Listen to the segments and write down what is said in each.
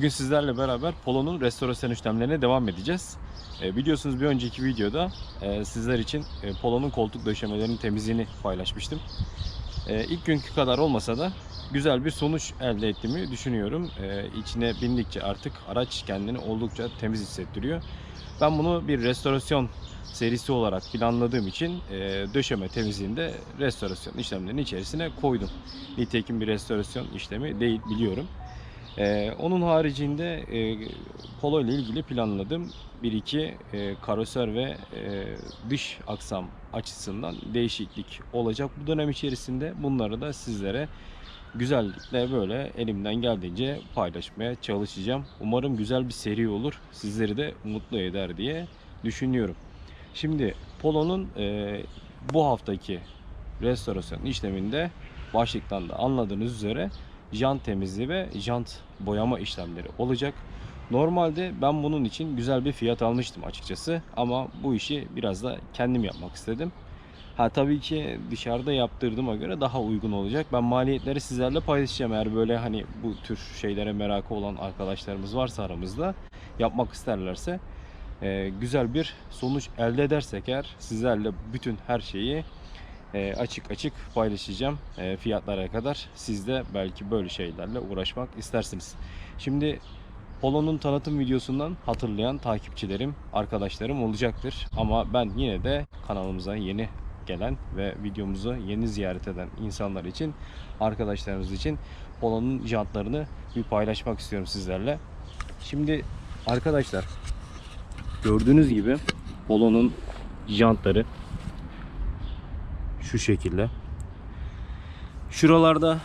Bugün sizlerle beraber Polo'nun restorasyon işlemlerine devam edeceğiz. E, biliyorsunuz bir önceki videoda e, sizler için e, Polo'nun koltuk döşemelerinin temizliğini paylaşmıştım. E, ilk günkü kadar olmasa da güzel bir sonuç elde ettiğimi düşünüyorum. E, içine bindikçe artık araç kendini oldukça temiz hissettiriyor. Ben bunu bir restorasyon serisi olarak planladığım için döşeme temizliğinde restorasyon işlemlerinin içerisine koydum. Nitekim bir restorasyon işlemi değil biliyorum. Ee, onun haricinde e, Polo ile ilgili planladığım bir iki e, karoser ve e, dış aksam açısından değişiklik olacak bu dönem içerisinde. Bunları da sizlere güzellikle böyle elimden geldiğince paylaşmaya çalışacağım. Umarım güzel bir seri olur. Sizleri de mutlu eder diye düşünüyorum. Şimdi Polo'nun e, bu haftaki restorasyon işleminde başlıktan da anladığınız üzere jant temizliği ve jant boyama işlemleri olacak. Normalde ben bunun için güzel bir fiyat almıştım açıkçası ama bu işi biraz da kendim yapmak istedim. Ha tabii ki dışarıda yaptırdığıma göre daha uygun olacak. Ben maliyetleri sizlerle paylaşacağım. Eğer böyle hani bu tür şeylere merakı olan arkadaşlarımız varsa aramızda yapmak isterlerse güzel bir sonuç elde edersek eğer sizlerle bütün her şeyi e, açık açık paylaşacağım e, fiyatlara kadar. Siz de belki böyle şeylerle uğraşmak istersiniz. Şimdi Polo'nun tanıtım videosundan hatırlayan takipçilerim, arkadaşlarım olacaktır. Ama ben yine de kanalımıza yeni gelen ve videomuzu yeni ziyaret eden insanlar için, arkadaşlarımız için Polo'nun jantlarını bir paylaşmak istiyorum sizlerle. Şimdi arkadaşlar gördüğünüz gibi Polo'nun jantları şu şekilde. Şuralarda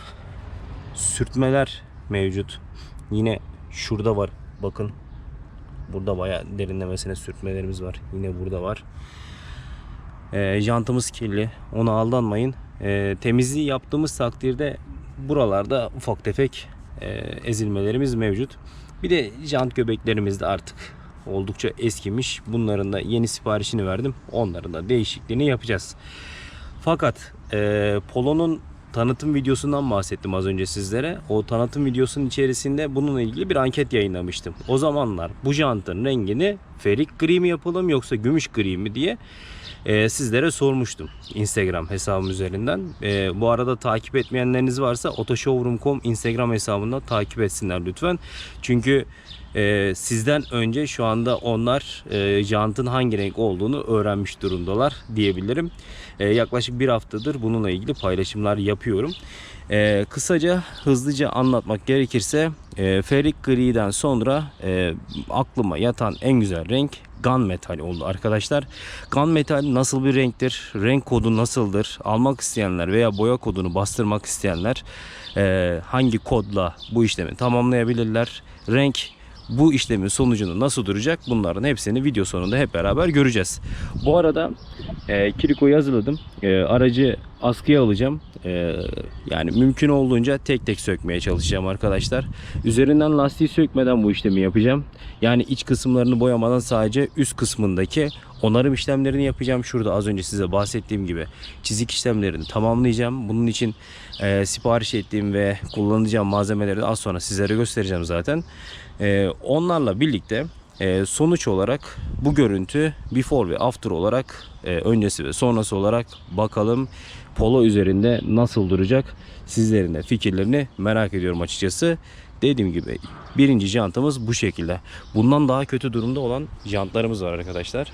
sürtmeler mevcut. Yine şurada var. Bakın. Burada bayağı derinlemesine sürtmelerimiz var. Yine burada var. Ee, jantımız kirli. Ona aldanmayın. Ee, temizliği yaptığımız takdirde buralarda ufak tefek e, ezilmelerimiz mevcut. Bir de jant göbeklerimiz de artık oldukça eskimiş. Bunların da yeni siparişini verdim. Onların da değişikliğini yapacağız. Fakat e, Polo'nun tanıtım videosundan bahsettim az önce sizlere. O tanıtım videosunun içerisinde bununla ilgili bir anket yayınlamıştım. O zamanlar bu jantın rengini ferik gri mi yapalım yoksa gümüş gri mi diye e, sizlere sormuştum Instagram hesabım üzerinden. E, bu arada takip etmeyenleriniz varsa otoshowroom.com Instagram hesabından takip etsinler lütfen. Çünkü e, sizden önce şu anda onlar e, jantın hangi renk olduğunu öğrenmiş durumdalar diyebilirim. E, yaklaşık bir haftadır bununla ilgili paylaşımlar yapıyorum. E, kısaca hızlıca anlatmak gerekirse e, ferik griden sonra e, aklıma yatan en güzel renk gunmetal oldu arkadaşlar. Gunmetal nasıl bir renktir? Renk kodu nasıldır? Almak isteyenler veya boya kodunu bastırmak isteyenler e, hangi kodla bu işlemi tamamlayabilirler? Renk bu işlemin sonucunu nasıl duracak bunların hepsini video sonunda hep beraber göreceğiz. Bu arada e, Kiriko'yu hazırladım. E, aracı askıya alacağım. E, yani mümkün olduğunca tek tek sökmeye çalışacağım arkadaşlar. Üzerinden lastiği sökmeden bu işlemi yapacağım. Yani iç kısımlarını boyamadan sadece üst kısmındaki onarım işlemlerini yapacağım. Şurada az önce size bahsettiğim gibi çizik işlemlerini tamamlayacağım. Bunun için e, sipariş ettiğim ve kullanacağım malzemeleri az sonra sizlere göstereceğim zaten. E, onlarla birlikte e, sonuç olarak bu görüntü before ve after olarak e, öncesi ve sonrası olarak bakalım polo üzerinde nasıl duracak sizlerin de fikirlerini merak ediyorum açıkçası. Dediğim gibi birinci jantımız bu şekilde. Bundan daha kötü durumda olan jantlarımız var arkadaşlar.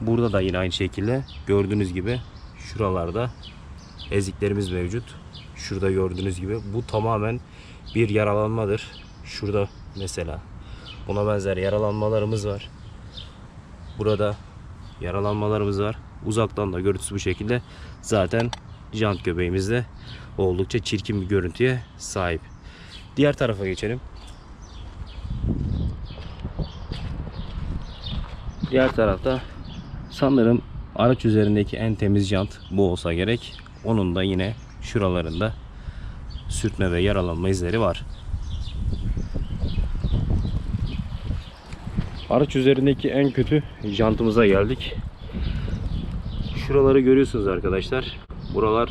Burada da yine aynı şekilde gördüğünüz gibi şuralarda eziklerimiz mevcut. Şurada gördüğünüz gibi bu tamamen bir yaralanmadır. Şurada mesela buna benzer yaralanmalarımız var. Burada yaralanmalarımız var. Uzaktan da görüntüsü bu şekilde. Zaten jant göbeğimiz de oldukça çirkin bir görüntüye sahip. Diğer tarafa geçelim. Diğer tarafta sanırım araç üzerindeki en temiz jant bu olsa gerek. Onun da yine şuralarında sürtme ve yaralanma izleri var. Araç üzerindeki en kötü jantımıza geldik. Şuraları görüyorsunuz arkadaşlar. Buralar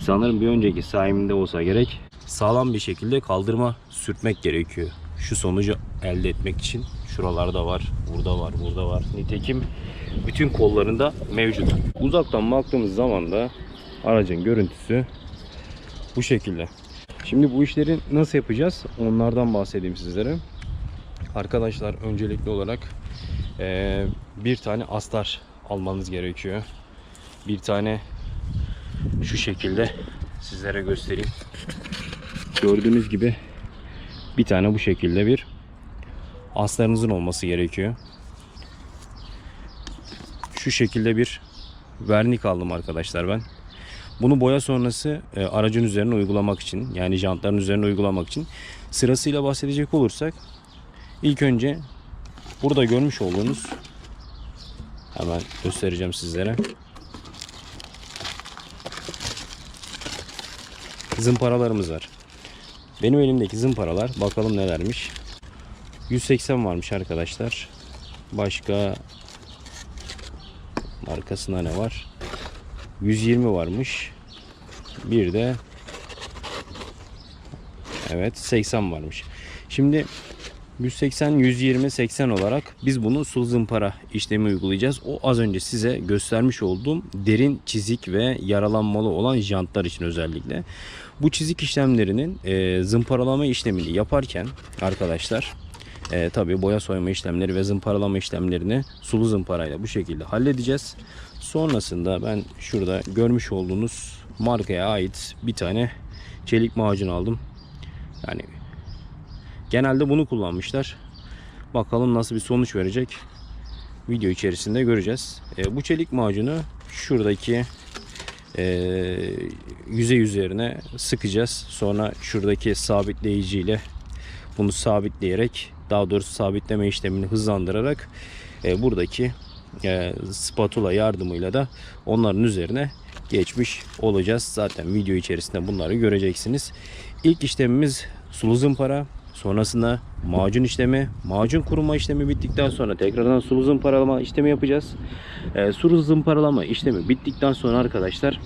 sanırım bir önceki sahibinde olsa gerek. sağlam bir şekilde kaldırma sürtmek gerekiyor. Şu sonucu elde etmek için. Şuralarda var, burada var, burada var. Nitekim bütün kollarında mevcut. Uzaktan baktığımız zaman da aracın görüntüsü bu şekilde. Şimdi bu işleri nasıl yapacağız? Onlardan bahsedeyim sizlere. Arkadaşlar öncelikli olarak eee, bir tane astar almanız gerekiyor. Bir tane şu şekilde sizlere göstereyim. Gördüğünüz gibi bir tane bu şekilde bir astarınızın olması gerekiyor. Şu şekilde bir vernik aldım arkadaşlar ben. Bunu boya sonrası e, aracın üzerine uygulamak için yani jantların üzerine uygulamak için sırasıyla bahsedecek olursak ilk önce burada görmüş olduğunuz hemen göstereceğim sizlere. Zımparalarımız var. Benim elimdeki zımparalar bakalım nelermiş. 180 varmış arkadaşlar. Başka arkasında ne var? 120 varmış. Bir de evet 80 varmış. Şimdi 180, 120, 80 olarak biz bunu sul zımpara işlemi uygulayacağız. O az önce size göstermiş olduğum derin çizik ve yaralanmalı olan jantlar için özellikle. Bu çizik işlemlerinin e, zımparalama işlemini yaparken arkadaşlar e, tabii boya soyma işlemleri ve zımparalama işlemlerini sulu zımparayla bu şekilde halledeceğiz. Sonrasında ben şurada görmüş olduğunuz markaya ait bir tane çelik macun aldım. Yani genelde bunu kullanmışlar. Bakalım nasıl bir sonuç verecek. Video içerisinde göreceğiz. E, bu çelik macunu şuradaki e, yüzey üzerine sıkacağız. Sonra şuradaki sabitleyiciyle bunu sabitleyerek daha doğrusu sabitleme işlemini hızlandırarak e, buradaki e, spatula yardımıyla da onların üzerine geçmiş olacağız. Zaten video içerisinde bunları göreceksiniz. İlk işlemimiz sulu zımpara. Sonrasında macun işlemi, macun kuruma işlemi bittikten sonra tekrardan sulu zımparalama işlemi yapacağız. E, sulu zımparalama işlemi bittikten sonra arkadaşlar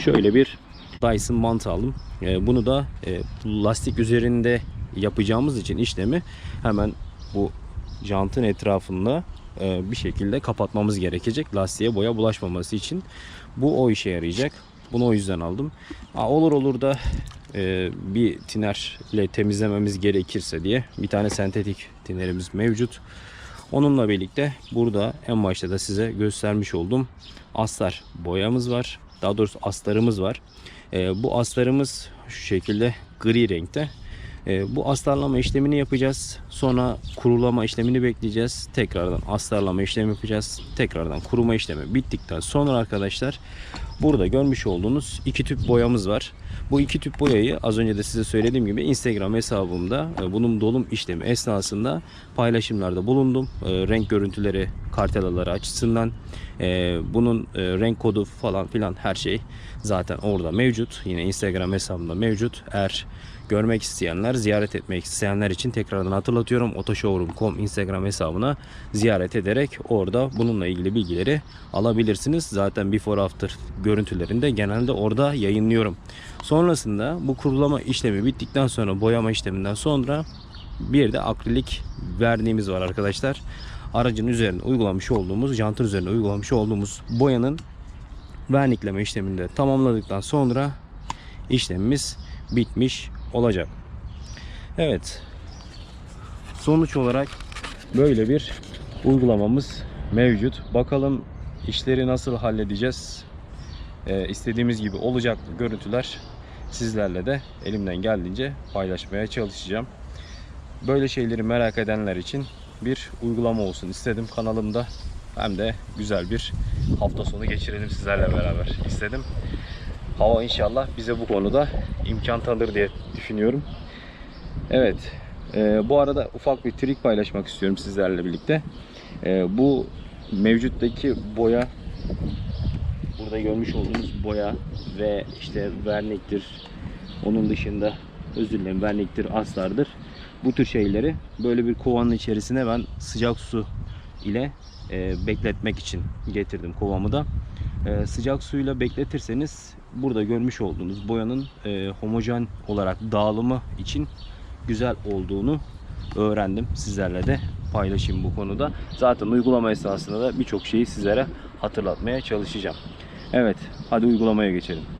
şöyle bir Dyson mantı aldım. E, bunu da e, lastik üzerinde yapacağımız için işlemi hemen bu jantın etrafında bir şekilde kapatmamız gerekecek. Lastiğe boya bulaşmaması için. Bu o işe yarayacak. Bunu o yüzden aldım. Olur olur da e, bir tinerle temizlememiz gerekirse diye bir tane sentetik tinerimiz mevcut. Onunla birlikte burada en başta da size göstermiş olduğum astar boyamız var. Daha doğrusu astarımız var. E, bu astarımız şu şekilde gri renkte. E, bu astarlama işlemini yapacağız. Sonra kurulama işlemini bekleyeceğiz. Tekrardan astarlama işlemi yapacağız. Tekrardan kuruma işlemi bittikten sonra arkadaşlar burada görmüş olduğunuz iki tüp boyamız var. Bu iki tüp boyayı az önce de size söylediğim gibi Instagram hesabımda e, bunun dolum işlemi esnasında paylaşımlarda bulundum. E, renk görüntüleri, kartelaları açısından e, bunun renk kodu falan filan her şey zaten orada mevcut. Yine Instagram hesabımda mevcut. Eğer görmek isteyenler, ziyaret etmek isteyenler için tekrardan hatırlatıyorum. otoshowroom.com Instagram hesabına ziyaret ederek orada bununla ilgili bilgileri alabilirsiniz. Zaten before after görüntülerini de genelde orada yayınlıyorum. Sonrasında bu kurulama işlemi bittikten sonra boyama işleminden sonra bir de akrilik verniğimiz var arkadaşlar. Aracın üzerine uygulamış olduğumuz, jantın üzerine uygulamış olduğumuz boyanın vernikleme işlemini de tamamladıktan sonra işlemimiz bitmiş olacak. Evet. Sonuç olarak böyle bir uygulamamız mevcut. Bakalım işleri nasıl halledeceğiz. Ee, istediğimiz gibi olacak görüntüler sizlerle de elimden geldiğince paylaşmaya çalışacağım. Böyle şeyleri merak edenler için bir uygulama olsun istedim kanalımda. Hem de güzel bir hafta sonu geçirelim sizlerle beraber istedim. Hava inşallah bize bu konuda imkan tanır diye düşünüyorum. Evet. e, bu arada ufak bir trik paylaşmak istiyorum sizlerle birlikte. E, bu mevcuttaki boya burada görmüş olduğunuz boya ve işte verniktir. Onun dışında özür dilerim verniktir, aslardır. Bu tür şeyleri böyle bir kovanın içerisine ben sıcak su ile e, bekletmek için getirdim kovamı da. E, sıcak suyla bekletirseniz burada görmüş olduğunuz boyanın e, homojen olarak dağılımı için güzel olduğunu öğrendim. Sizlerle de paylaşayım bu konuda. Zaten uygulama esnasında da birçok şeyi sizlere hatırlatmaya çalışacağım. Evet, hadi uygulamaya geçelim.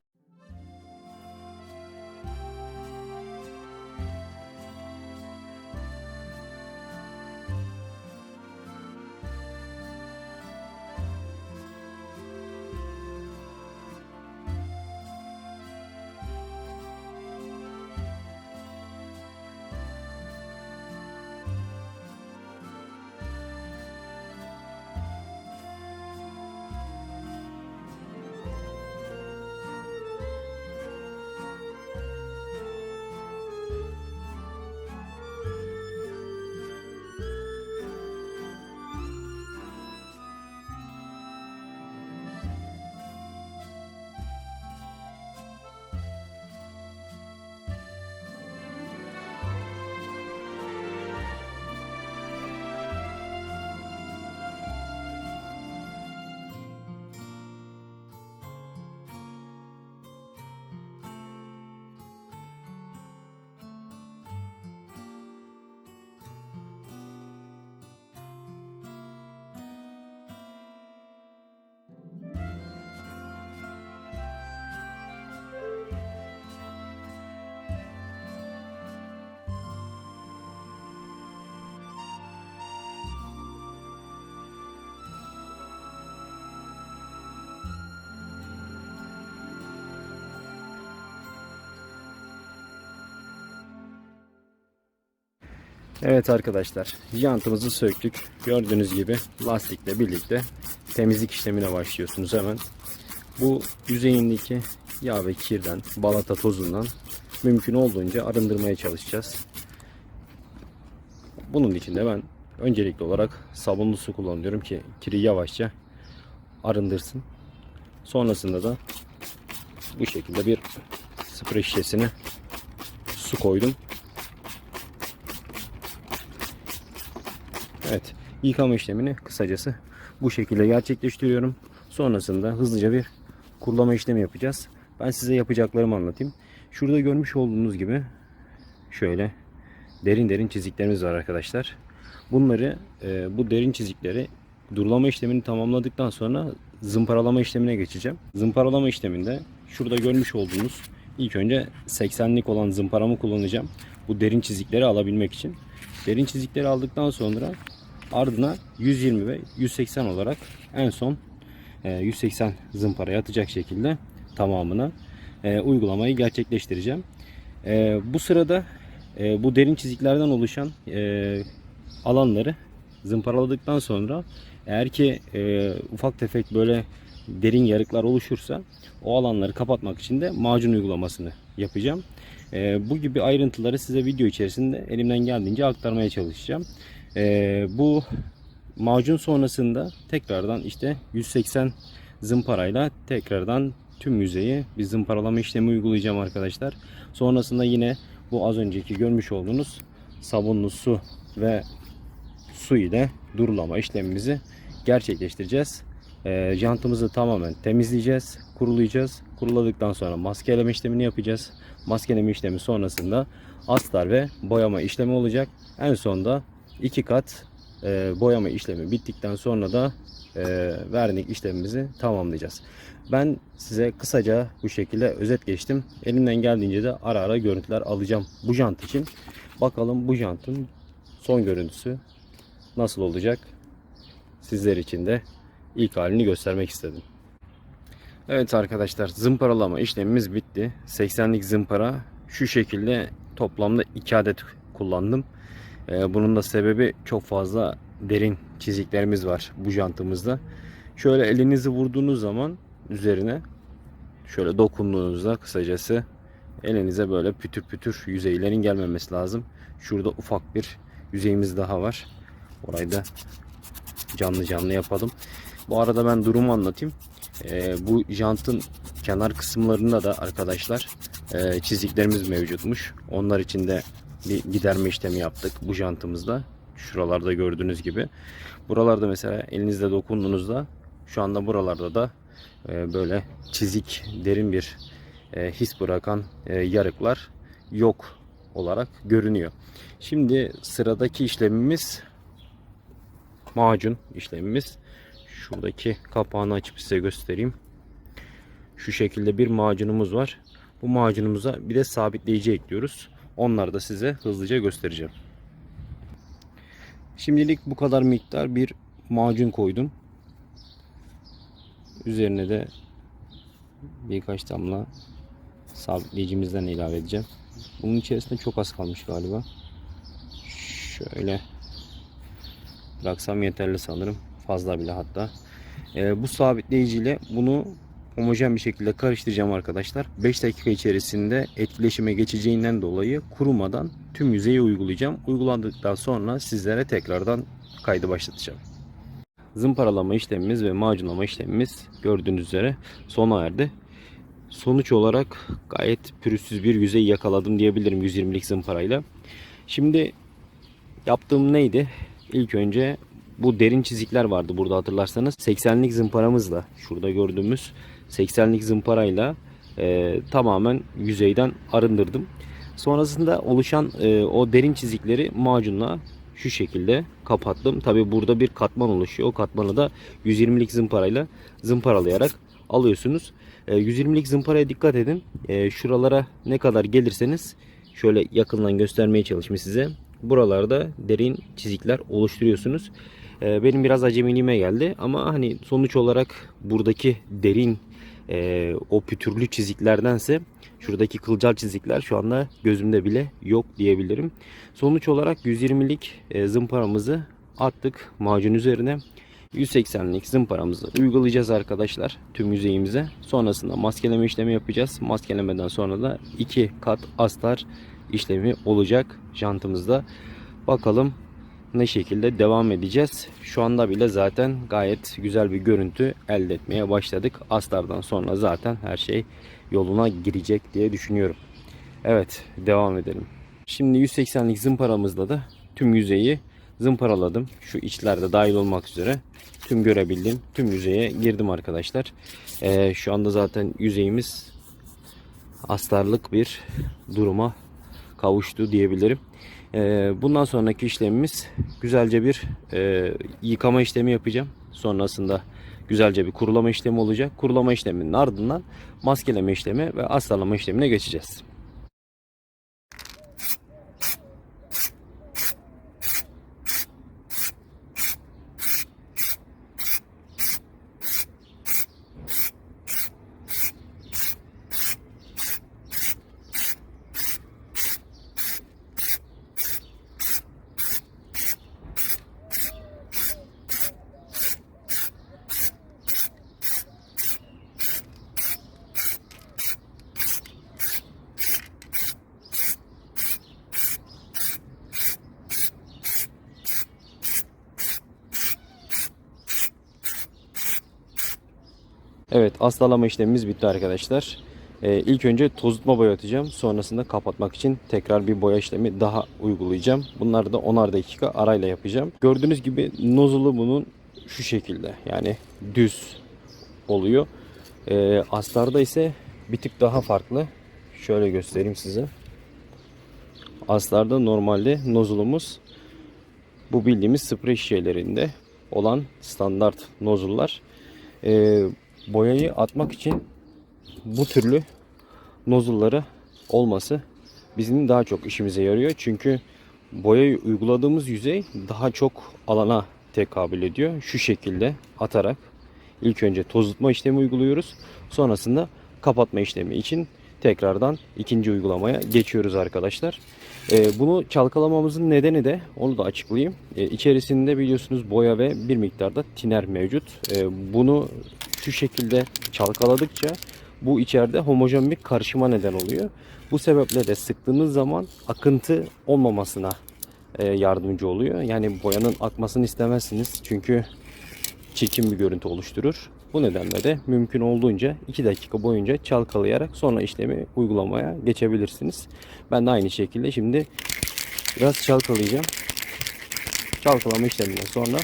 Evet arkadaşlar, jantımızı söktük. Gördüğünüz gibi lastikle birlikte temizlik işlemine başlıyorsunuz hemen. Bu yüzeyindeki yağ ve kirden, balata tozundan mümkün olduğunca arındırmaya çalışacağız. Bunun için de ben öncelikli olarak sabunlu su kullanıyorum ki kiri yavaşça arındırsın. Sonrasında da bu şekilde bir sprey şişesine su koydum. Evet. Yıkama işlemini kısacası bu şekilde gerçekleştiriyorum. Sonrasında hızlıca bir kurulama işlemi yapacağız. Ben size yapacaklarımı anlatayım. Şurada görmüş olduğunuz gibi şöyle derin derin çiziklerimiz var arkadaşlar. Bunları e, bu derin çizikleri durulama işlemini tamamladıktan sonra zımparalama işlemine geçeceğim. Zımparalama işleminde şurada görmüş olduğunuz ilk önce 80'lik olan zımparamı kullanacağım. Bu derin çizikleri alabilmek için. Derin çizikleri aldıktan sonra ardına 120 ve 180 olarak en son e, 180 zımparaya atacak şekilde tamamına e, uygulamayı gerçekleştireceğim. E, bu sırada e, bu derin çiziklerden oluşan e, alanları zımparaladıktan sonra eğer ki e, ufak tefek böyle derin yarıklar oluşursa o alanları kapatmak için de macun uygulamasını yapacağım. E, bu gibi ayrıntıları size video içerisinde elimden geldiğince aktarmaya çalışacağım. E, bu macun sonrasında tekrardan işte 180 zımparayla tekrardan tüm yüzeyi bir zımparalama işlemi uygulayacağım arkadaşlar. Sonrasında yine bu az önceki görmüş olduğunuz sabunlu su ve su ile durulama işlemimizi gerçekleştireceğiz. E, jantımızı tamamen temizleyeceğiz, kurulayacağız. Kuruladıktan sonra maskeleme işlemini yapacağız. Maskeleme işlemi sonrasında astar ve boyama işlemi olacak. En sonda iki kat e, boyama işlemi bittikten sonra da e, vernik işlemimizi tamamlayacağız. Ben size kısaca bu şekilde özet geçtim. Elimden geldiğince de ara ara görüntüler alacağım bu jant için. Bakalım bu jantın son görüntüsü nasıl olacak? Sizler için de ilk halini göstermek istedim. Evet arkadaşlar zımparalama işlemimiz bitti. 80'lik zımpara şu şekilde toplamda 2 adet kullandım. Ee, bunun da sebebi çok fazla derin çiziklerimiz var bu jantımızda. Şöyle elinizi vurduğunuz zaman üzerine şöyle dokunduğunuzda kısacası elinize böyle pütür pütür yüzeylerin gelmemesi lazım. Şurada ufak bir yüzeyimiz daha var. Orayı da canlı canlı yapalım. Bu arada ben durumu anlatayım. Ee, bu jantın kenar kısımlarında da arkadaşlar e, çiziklerimiz mevcutmuş. Onlar için de bir giderme işlemi yaptık bu jantımızda. Şuralarda gördüğünüz gibi. Buralarda mesela elinizle dokunduğunuzda şu anda buralarda da e, böyle çizik, derin bir e, his bırakan e, yarıklar yok olarak görünüyor. Şimdi sıradaki işlemimiz macun işlemimiz. Şuradaki kapağını açıp size göstereyim. Şu şekilde bir macunumuz var. Bu macunumuza bir de sabitleyici ekliyoruz. Onları da size hızlıca göstereceğim. Şimdilik bu kadar miktar bir macun koydum. Üzerine de birkaç damla sabitleyicimizden ilave edeceğim. Bunun içerisinde çok az kalmış galiba. Şöyle bıraksam yeterli sanırım. Fazla bile hatta. Ee, bu sabitleyiciyle bunu homojen bir şekilde karıştıracağım arkadaşlar. 5 dakika içerisinde etkileşime geçeceğinden dolayı kurumadan tüm yüzeyi uygulayacağım. Uygulandıktan sonra sizlere tekrardan kaydı başlatacağım. Zımparalama işlemimiz ve macunlama işlemimiz gördüğünüz üzere sona erdi. Sonuç olarak gayet pürüzsüz bir yüzey yakaladım diyebilirim 120'lik zımparayla. Şimdi yaptığım neydi? İlk önce bu derin çizikler vardı burada hatırlarsanız. 80'lik zımparamızla şurada gördüğümüz 80'lik zımparayla e, tamamen yüzeyden arındırdım. Sonrasında oluşan e, o derin çizikleri macunla şu şekilde kapattım. Tabi burada bir katman oluşuyor. O katmanı da 120'lik zımparayla zımparalayarak alıyorsunuz. E, 120'lik zımparaya dikkat edin. E, şuralara ne kadar gelirseniz şöyle yakından göstermeye çalışayım size. Buralarda derin çizikler oluşturuyorsunuz. E, benim biraz acemiliğime geldi ama hani sonuç olarak buradaki derin e, o pütürlü çiziklerdense şuradaki kılcal çizikler şu anda gözümde bile yok diyebilirim. Sonuç olarak 120'lik e, zımparamızı attık macun üzerine. 180'lik zımparamızı uygulayacağız arkadaşlar tüm yüzeyimize. Sonrasında maskeleme işlemi yapacağız. Maskelemeden sonra da iki kat astar işlemi olacak jantımızda. Bakalım ne şekilde devam edeceğiz. Şu anda bile zaten gayet güzel bir görüntü elde etmeye başladık. Astardan sonra zaten her şey yoluna girecek diye düşünüyorum. Evet devam edelim. Şimdi 180'lik zımparamızla da tüm yüzeyi zımparaladım. Şu içlerde dahil olmak üzere tüm görebildiğim tüm yüzeye girdim arkadaşlar. Ee, şu anda zaten yüzeyimiz astarlık bir duruma kavuştu diyebilirim. Ee, bundan sonraki işlemimiz güzelce bir e, yıkama işlemi yapacağım. Sonrasında güzelce bir kurulama işlemi olacak. Kurulama işleminin ardından maskeleme işlemi ve astarlama işlemine geçeceğiz. Evet astarlama işlemimiz bitti arkadaşlar. Ee, ilk önce tozutma boyatacağım. Sonrasında kapatmak için tekrar bir boya işlemi daha uygulayacağım. Bunları da 10'ar dakika arayla yapacağım. Gördüğünüz gibi nozulu bunun şu şekilde yani düz oluyor. Ee, astarda ise bir tık daha farklı. Şöyle göstereyim size. Aslarda normalde nozulumuz bu bildiğimiz sprey şişelerinde olan standart nozullar. Ee, boyayı atmak için bu türlü nozulları olması bizim daha çok işimize yarıyor. Çünkü boyayı uyguladığımız yüzey daha çok alana tekabül ediyor. Şu şekilde atarak ilk önce tozutma işlemi uyguluyoruz. Sonrasında kapatma işlemi için tekrardan ikinci uygulamaya geçiyoruz arkadaşlar. Ee, bunu çalkalamamızın nedeni de onu da açıklayayım. Ee, içerisinde biliyorsunuz boya ve bir miktarda tiner mevcut. Ee, bunu şu şekilde çalkaladıkça bu içeride homojen bir karışıma neden oluyor. Bu sebeple de sıktığınız zaman akıntı olmamasına e, yardımcı oluyor. Yani boyanın akmasını istemezsiniz. Çünkü çirkin bir görüntü oluşturur. Bu nedenle de mümkün olduğunca 2 dakika boyunca çalkalayarak sonra işlemi uygulamaya geçebilirsiniz. Ben de aynı şekilde şimdi biraz çalkalayacağım. Çalkalama işleminden sonra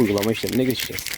uygulama işlemine geçeceğiz.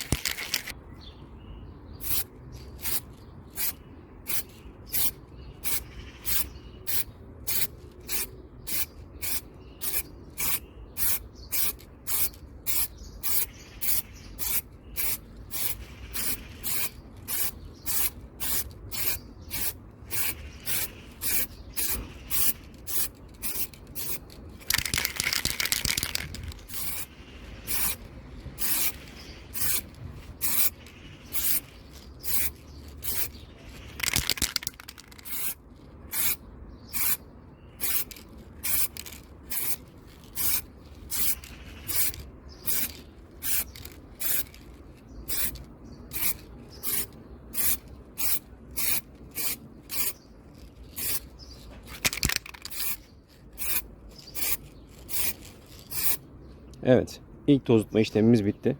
Evet. ilk tozutma işlemimiz bitti.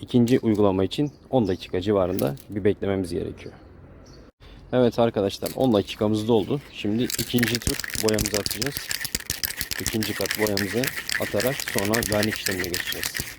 İkinci uygulama için 10 dakika civarında bir beklememiz gerekiyor. Evet arkadaşlar 10 dakikamız doldu. Şimdi ikinci tur boyamızı atacağız. İkinci kat boyamızı atarak sonra vernik işlemine geçeceğiz.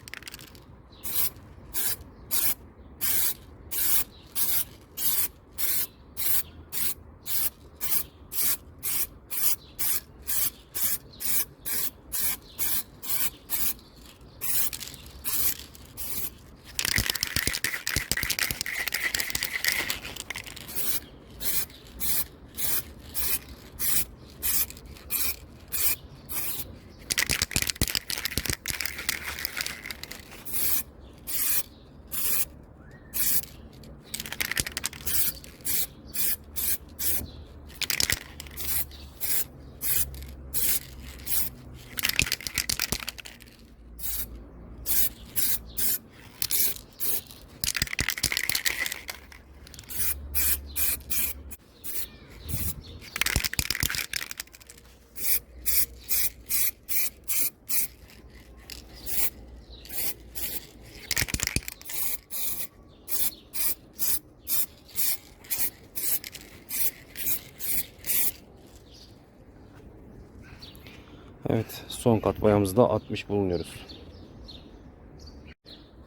Evet, son kat boyamızı da atmış bulunuyoruz.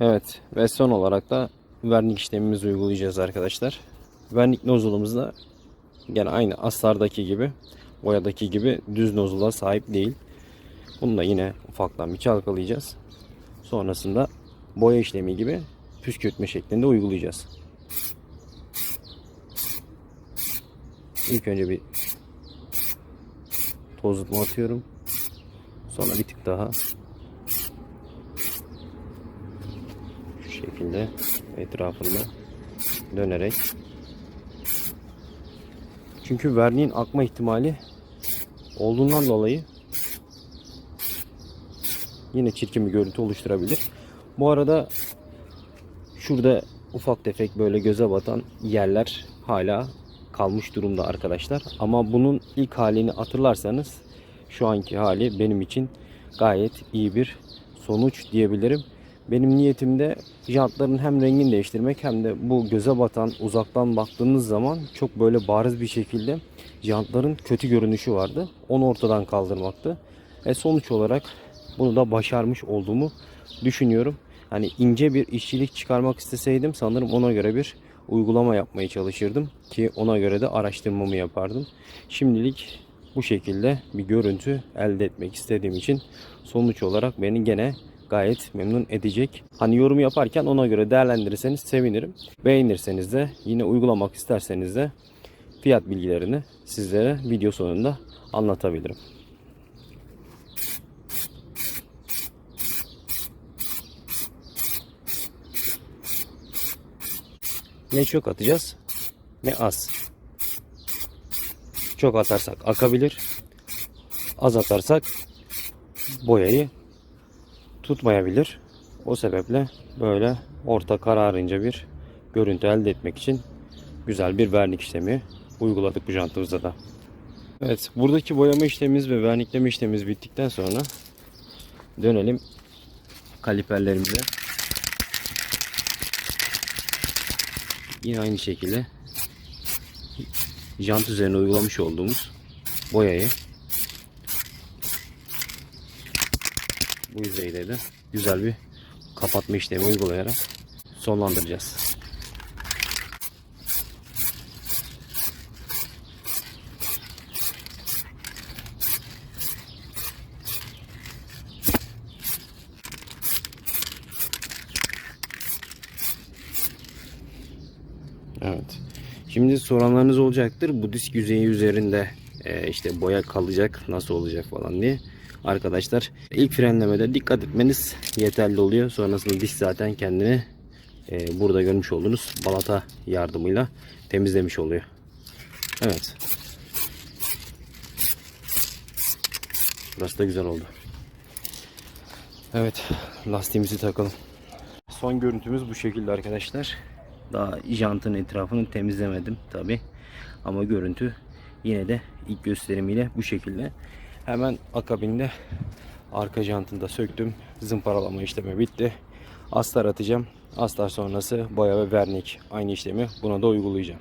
Evet ve son olarak da vernik işlemimizi uygulayacağız arkadaşlar. Vernik nozulumuz da gene aynı aslardaki gibi boyadaki gibi düz nozula sahip değil. Bunu da yine ufaktan bir çalkalayacağız. Sonrasında boya işlemi gibi püskürtme şeklinde uygulayacağız. İlk önce bir tozutma atıyorum. Sonra bir tık daha şu şekilde etrafında dönerek çünkü verniğin akma ihtimali olduğundan dolayı yine çirkin bir görüntü oluşturabilir. Bu arada şurada ufak tefek böyle göze batan yerler hala kalmış durumda arkadaşlar. Ama bunun ilk halini hatırlarsanız şu anki hali benim için gayet iyi bir sonuç diyebilirim. Benim niyetimde jantların hem rengini değiştirmek hem de bu göze batan uzaktan baktığınız zaman çok böyle bariz bir şekilde jantların kötü görünüşü vardı. Onu ortadan kaldırmaktı. E sonuç olarak bunu da başarmış olduğumu düşünüyorum. Hani ince bir işçilik çıkarmak isteseydim sanırım ona göre bir uygulama yapmaya çalışırdım ki ona göre de araştırmamı yapardım. Şimdilik bu şekilde bir görüntü elde etmek istediğim için sonuç olarak beni gene gayet memnun edecek. Hani yorum yaparken ona göre değerlendirirseniz sevinirim. Beğenirseniz de yine uygulamak isterseniz de fiyat bilgilerini sizlere video sonunda anlatabilirim. Ne çok atacağız ne az. Çok atarsak akabilir. Az atarsak boyayı tutmayabilir. O sebeple böyle orta kararınca bir görüntü elde etmek için güzel bir vernik işlemi uyguladık bu jantımızda da. Evet buradaki boyama işlemimiz ve vernikleme işlemimiz bittikten sonra dönelim kaliperlerimize. Yine aynı şekilde jant üzerine uygulamış olduğumuz boyayı bu yüzeyde de güzel bir kapatma işlemi uygulayarak sonlandıracağız. Evet. Şimdi soranlarınız olacaktır. Bu disk yüzeyi üzerinde e, işte boya kalacak nasıl olacak falan diye. Arkadaşlar ilk frenlemede dikkat etmeniz yeterli oluyor. Sonrasında disk zaten kendini e, burada görmüş olduğunuz balata yardımıyla temizlemiş oluyor. Evet. Burası da güzel oldu. Evet lastiğimizi takalım. Son görüntümüz bu şekilde arkadaşlar. Daha jantın etrafını temizlemedim tabi. Ama görüntü yine de ilk gösterimiyle bu şekilde. Hemen akabinde Arka jantını da söktüm. Zımparalama işlemi bitti. Astar atacağım. Astar sonrası boya ve vernik aynı işlemi buna da uygulayacağım.